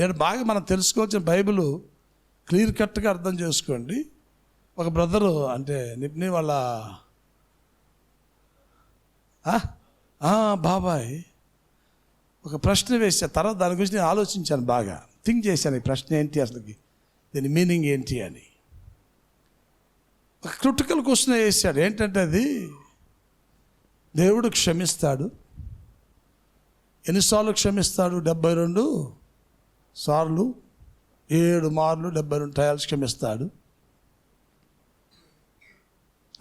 నేను బాగా మనం తెలుసుకోవాల్సిన బైబిల్ క్లియర్ కట్గా అర్థం చేసుకోండి. ఒక బ్రదరు అంటే నిప్ని వాళ్ళ బాబాయ్. ఒక ప్రశ్న వేసా తర్వాత దాని గురించి నేను ఆలోచించాను బాగా. థింక్ చేశాను ఈ ప్రశ్న ఏంటి అసలుకి? దీని మీనింగ్ ఏంటి అని. ఒక క్రిటికల్ క్వశ్చన్ వేసాడు ఏంటంటే అది? దేవుడు క్షమిస్తాడు. ఎన్నిసార్లు క్షమిస్తాడు? డెబ్బై రెండు? సార్లు ఏడు మార్లు డెబ్బై రెండు ట్రయల్స్ క్షమిస్తాడు.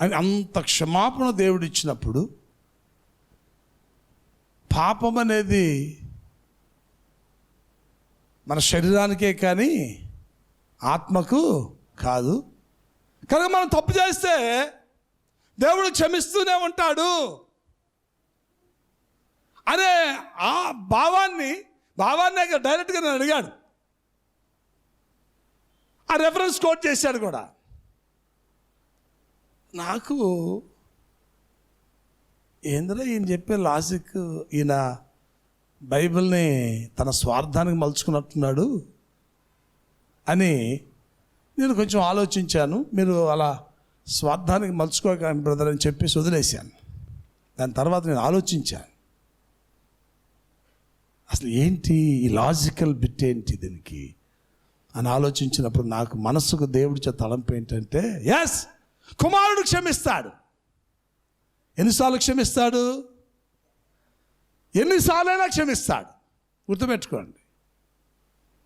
అని అంత క్షమాపణ దేవుడు ఇచ్చినప్పుడు పాపం అనేది మన శరీరానికే కానీ ఆత్మకు కాదు. కనుక మనం తప్పు చేస్తే దేవుడు క్షమిస్తూనే ఉంటాడు. అనే ఆ భావాన్ని భావాన్ని డైరెక్ట్గా నేను అడిగాడు. ఆ రెఫరెన్స్ కోట్ చేశాడు కూడా. నాకు ఏంద్రా ఈయన చెప్పే లాజిక్ ఈయన బైబిల్ని తన స్వార్థానికి మలుచుకున్నట్టున్నాడు అని నేను కొంచెం ఆలోచించాను. మీరు అలా స్వార్థానికి మలుచుకోకండి బ్రదర్ అని చెప్పేసి వదిలేశాను. దాని తర్వాత నేను ఆలోచించాను. అసలు ఏంటి ఈ లాజికల్ బిట్ ఏంటి దీనికి? అని ఆలోచించినప్పుడు నాకు మనసుకు దేవుడి చేత తలంపు ఏంటంటే ఎస్ కుమారుడు క్షమిస్తాడు. ఎన్నిసార్లు క్షమిస్తాడు? ఎన్నిసార్లైనా క్షమిస్తాడు. గుర్తుపెట్టుకోండి.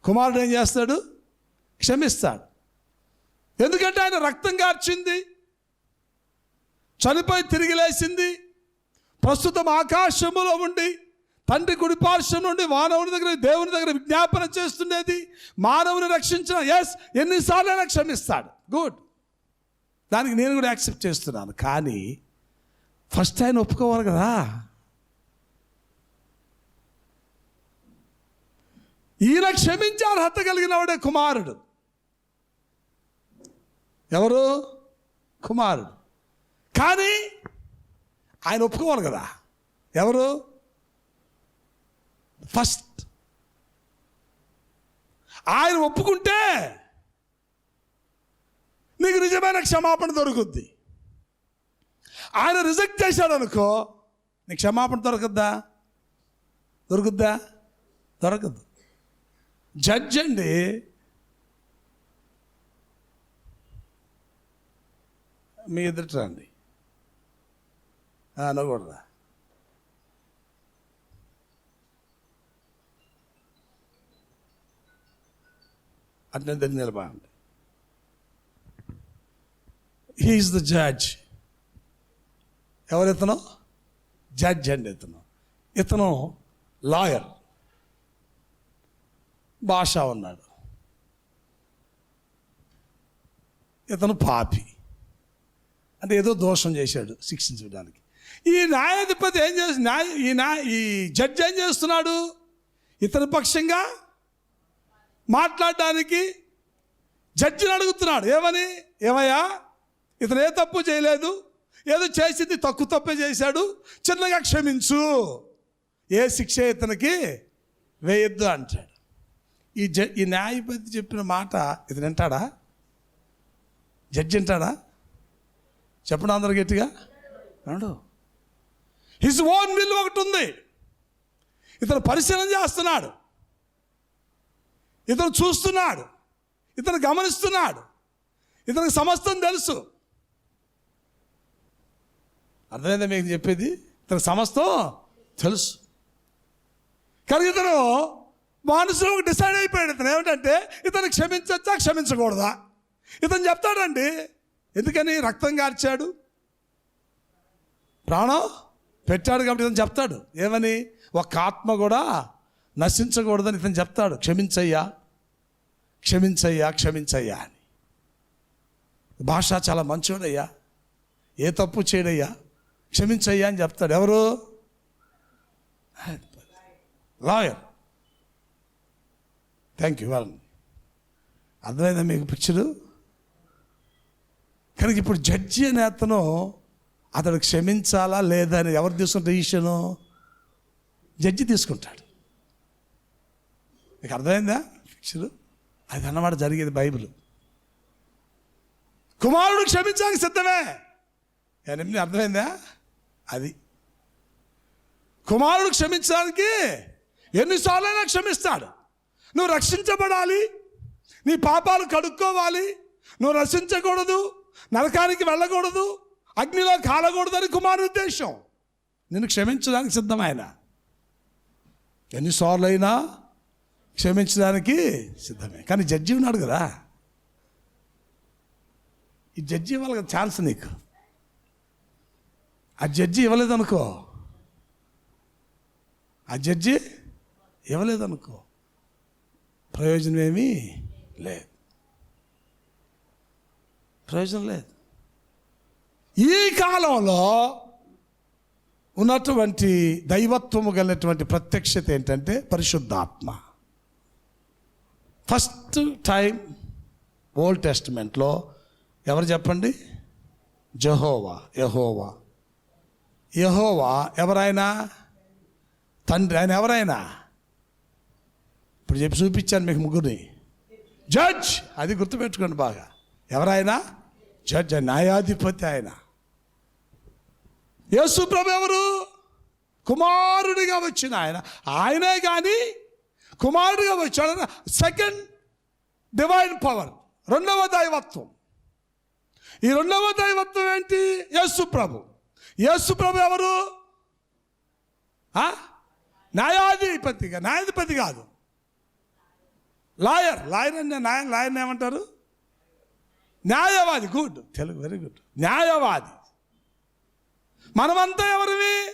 కుమారుడు ఏం చేస్తాడు? క్షమిస్తాడు. ఎందుకంటే ఆయన రక్తం కార్చింది చనిపోయి తిరిగి లేచింది ప్రస్తుతం ఆకాశములో ఉండి తండ్రి కుడిపార్శ్వం నుండి మానవుని దగ్గర దేవుని దగ్గర విజ్ఞాపన చేస్తుండేది. మానవుని రక్షించిన ఎస్ ఎన్నిసార్లైనా క్షమిస్తాడు. గుడ్ దానికి నేను కూడా యాక్సెప్ట్ చేస్తున్నాను. కానీ ఫస్ట్ ఆయన ఒప్పుకోవాలి కదా. ఈయన క్షమించే అర్హత కలిగిన వాడే కుమారుడు. ఎవరు? కుమారుడు. కానీ ఆయన ఒప్పుకోవాలి కదా. ఎవరు? ఫస్ట్. ఆయన ఒప్పుకుంటే నీకు నిజమైన క్షమాపణ దొరుకుద్ది. ఆయన రిజెక్ట్ చేశాడు అనుకో నీకు క్షమాపణ దొరకద్దా? దొరుకుద్దా? దొరకదు. జడ్జ్ అండి మీ ఎదుట రండి. అనకూడదా అట్నే దగ్గర నిలబడండి హీఈస్ ద జడ్జ్ ఎవరు ఇతను? జడ్జ్ అండి ఇతను. ఇతను లాయర్. భాష ఉన్నాడు. ఇతను పాపి. అంటే ఏదో దోషం చేశాడు శిక్షించడానికి. ఈ న్యాయాధిపతి ఏం చేసి న్యాయ ఈ న్యాయ ఈ జడ్జి ఏం చేస్తున్నాడు? ఇతని పక్షంగా మాట్లాడడానికి జడ్జిని అడుగుతున్నాడు. ఏమని? ఏమయ్యా? ఇతను ఏ తప్పు చేయలేదు. ఏదో చేసింది తక్కువ తప్పే చేశాడు. చిన్నగా క్షమించు. ఏ శిక్ష ఇతనికి వేయొద్దు అంటాడు. ఈ జ ఈ న్యాయపతి చెప్పిన మాట ఇతను వింటాడా? జడ్జి వింటాడా? చెప్పండి అందరు గట్టిగా. అన్నాడు హిజ్ ఓన్ విల్ ఒకటి ఉంది. ఇతను పరిశీలన చేస్తున్నాడు. ఇతను చూస్తున్నాడు. ఇతను గమనిస్తున్నాడు. ఇతనికి సమస్తం తెలుసు. అర్థమైందా మీకు చెప్పేది? ఇతను సమస్తం తెలుసు. కానీ ఇతను మనసులో ఒక డిసైడ్ అయిపోయాడు. ఇతను ఏమిటంటే ఇతను క్షమించచ్చా క్షమించకూడదా? ఇతను చెప్తాడండి ఎందుకని రక్తం కార్చాడు? ప్రాణం పెట్టాడు కాబట్టి ఇతను చెప్తాడు. ఏమని? ఒక ఆత్మ కూడా నశించకూడదని ఇతను చెప్తాడు. క్షమించయ్యా. క్షమించయ్యా క్షమించయ్యా అని. భాష చాలా మంచోడయ్యా. ఏ తప్పు చేయడయ్యా? క్షమించయ్యా అని చెప్తాడు. ఎవరు? లాయర్. థ్యాంక్ యూ వాళ్ళని అర్థమైందా మీకు పిక్చరు కనుక ఇప్పుడు జడ్జి అనే అతను అతడు క్షమించాలా లేదా అని ఎవరు తీసుకుంటే ఈశ్వను జడ్జి తీసుకుంటాడు. మీకు అర్థమైందా పిక్చరు అది అన్నమాట జరిగేది బైబిల్. కుమారుడు క్షమించడానికి సిద్ధమే. ఎనిమిది అర్థమైందా? అది. కుమారుడు క్షమించడానికి ఎన్నిసార్లైనా క్షమిస్తాడు. నువ్వు రక్షించబడాలి. నీ పాపాలు కడుక్కోవాలి. నువ్వు రక్షించకూడదు. నరకానికి వెళ్ళకూడదు. అగ్నిలో కాలకూడదని కుమారుడు ఉద్దేశం. నిన్ను క్షమించడానికి సిద్ధం ఆయన. ఎన్నిసార్లు అయినా క్షమించడానికి సిద్ధమే. కానీ జడ్జి ఉన్నాడు కదా. ఈ జడ్జి ఇవ్వాలి కదా ఛాన్స్ నీకు. ఆ జడ్జి ఇవ్వలేదనుకో. ఆ జడ్జి ఇవ్వలేదనుకో. ప్రయోజనం ఏమీ లేదు. ప్రయోజనం లేదు. ఈ కాలంలో ఉన్నటువంటి దైవత్వము కలిగినటువంటి ప్రత్యక్షత ఏంటంటే పరిశుద్ధాత్మ. ఫస్ట్ టైం ఓల్డ్ టెస్ట్మెంట్లో ఎవరు చెప్పండి? జహోవా యహోవా. యహోవా ఎవరైనా? తండ్రి ఆయన ఎవరైనా? ఇప్పుడు చెప్పి చూపించాను మీకు ముగ్గురిని. జడ్జ్ అది గుర్తుపెట్టుకోండి బాగా. ఎవరైనా? జడ్జ్ న్యాయాధిపతి ఆయన. యేసు ప్రభు ఎవరు? కుమారుడిగా వచ్చిన ఆయన. ఆయనే కానీ కుమారుడిగా వచ్చాడు సెకండ్ డివైన్ పవర్ రెండవ దైవత్వం. ఈ రెండవ దైవత్వం ఏంటి? యేసు ప్రభు. యేసు ప్రభు ఎవరు? న్యాయాధిపతిగా న్యాయాధిపతి కాదు. లాయర్ లాయర్ అంటే న్యాయ లాయర్ని ఏమంటారు? న్యాయవాది గుడ్ తెలుగు వెరీ గుడ్ న్యాయవాది. మనమంతా ఎవరివి?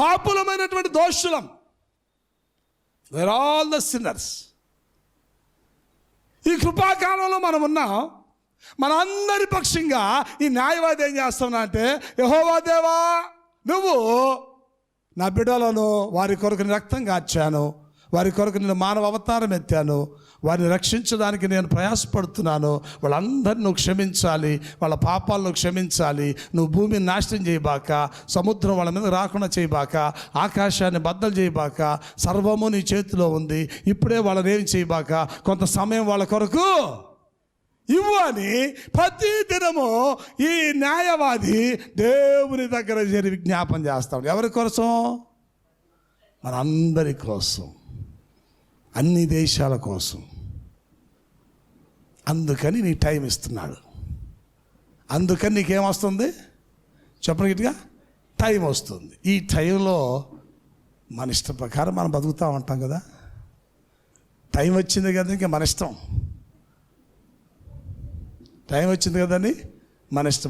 పాపులమైనటువంటి దోషులం. వేర్ ఆల్ ద సిన్నర్స్ ఈ కృపాకాలంలో మనం ఉన్నాం. మన అందరి పక్షంగా ఈ న్యాయవాది ఏం చేస్తున్నా అంటే యహోవా దేవా నువ్వు నా బిడ్డలను వారి కొరకు రక్తం కాచాను వారి కొరకు నేను మానవ అవతారం ఎత్తాను వారిని రక్షించడానికి నేను ప్రయాసపడుతున్నాను వాళ్ళందరినీ నువ్వు క్షమించాలి వాళ్ళ పాపాలను క్షమించాలి నువ్వు భూమిని నాశనం చేయబాక సముద్రం వాళ్ళ మీద రాకుండా చేయబాక ఆకాశాన్ని బద్దలు చేయబాక సర్వము నీ చేతిలో ఉంది ఇప్పుడే వాళ్ళని ఏం చేయబాక కొంత సమయం వాళ్ళ కొరకు ఇవ్వు అని ప్రతి దినము ఈ న్యాయవాది దేవుని దగ్గర చేరి విజ్ఞాపన చేస్తాడు. ఎవరి కోసం? మనందరి కోసం. అన్ని దేశాల కోసం. అందుకని నీ టైం ఇస్తున్నాడు. అందుకని నీకేమొస్తుంది? చెప్పండి గట్టిగా. టైం వస్తుంది. ఈ టైంలో మన ఇష్ట ప్రకారం మనం బతుకుతూ ఉంటాం కదా. టైం వచ్చింది కదా ఇంకా మన ఇష్టం. టైం వచ్చింది కదండి మన ఇష్టం.